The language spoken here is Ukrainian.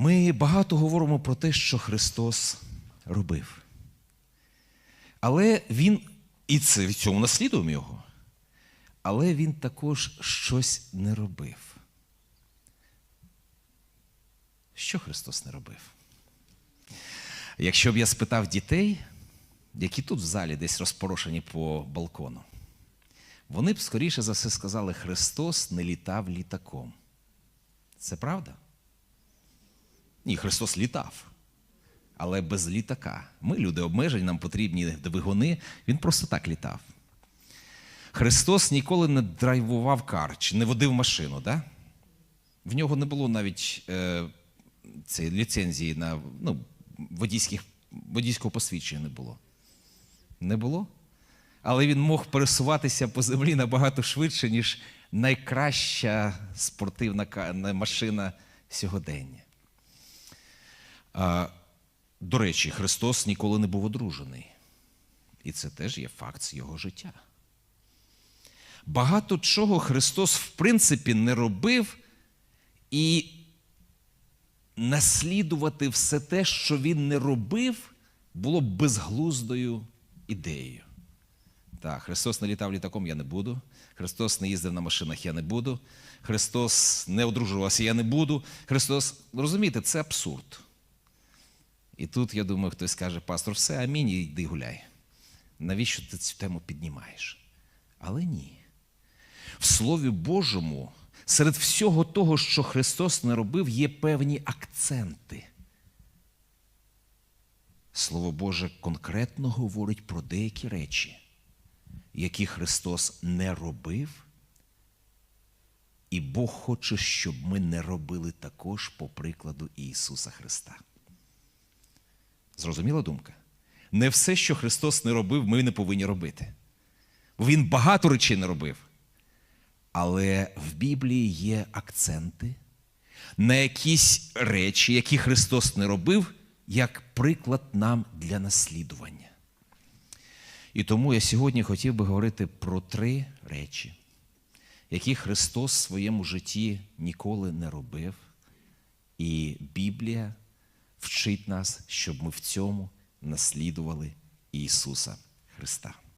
Ми багато говоримо про те, що Христос робив. Але Він, і це в цьому наслідуємо Його, але Він також щось не робив. Що Христос не робив? Якщо б я спитав дітей, які тут в залі десь розпорошені по балкону, вони б скоріше за все сказали, Христос не літав літаком. Це правда? Ні, Христос літав, але без літака. Ми, люди обмежені, нам потрібні двигуни, він просто так літав. Христос ніколи не драйвував кар чи не водив машину, да? В нього не було навіть е, цієї ліцензії на ну, водійських, водійського посвідчення не було. Не було? Але він мог пересуватися по землі набагато швидше, ніж найкраща спортивна машина сьогодення. До речі, Христос ніколи не був одружений. І це теж є факт з його життя. Багато чого Христос, в принципі, не робив, і наслідувати все те, що він не робив, було б безглуздою ідеєю. Так, Христос не літав літаком, я не буду. Христос не їздив на машинах, я не буду. Христос не одружувався, я не буду. Христос, розумієте, це абсурд. І тут, я думаю, хтось скаже, пастор, все, амінь, і йди гуляй. Навіщо ти цю тему піднімаєш? Але ні. В Слові Божому, серед всього того, що Христос не робив, є певні акценти. Слово Боже конкретно говорить про деякі речі, які Христос не робив, і Бог хоче, щоб ми не робили також по прикладу Ісуса Христа. Зрозуміла думка? Не все, що Христос не робив, ми не повинні робити. Він багато речей не робив. Але в Біблії є акценти на якісь речі, які Христос не робив, як приклад нам для наслідування. І тому я сьогодні хотів би говорити про три речі, які Христос в своєму житті ніколи не робив, і Біблія вчить нас, щоб ми в цьому наслідували Ісуса Христа.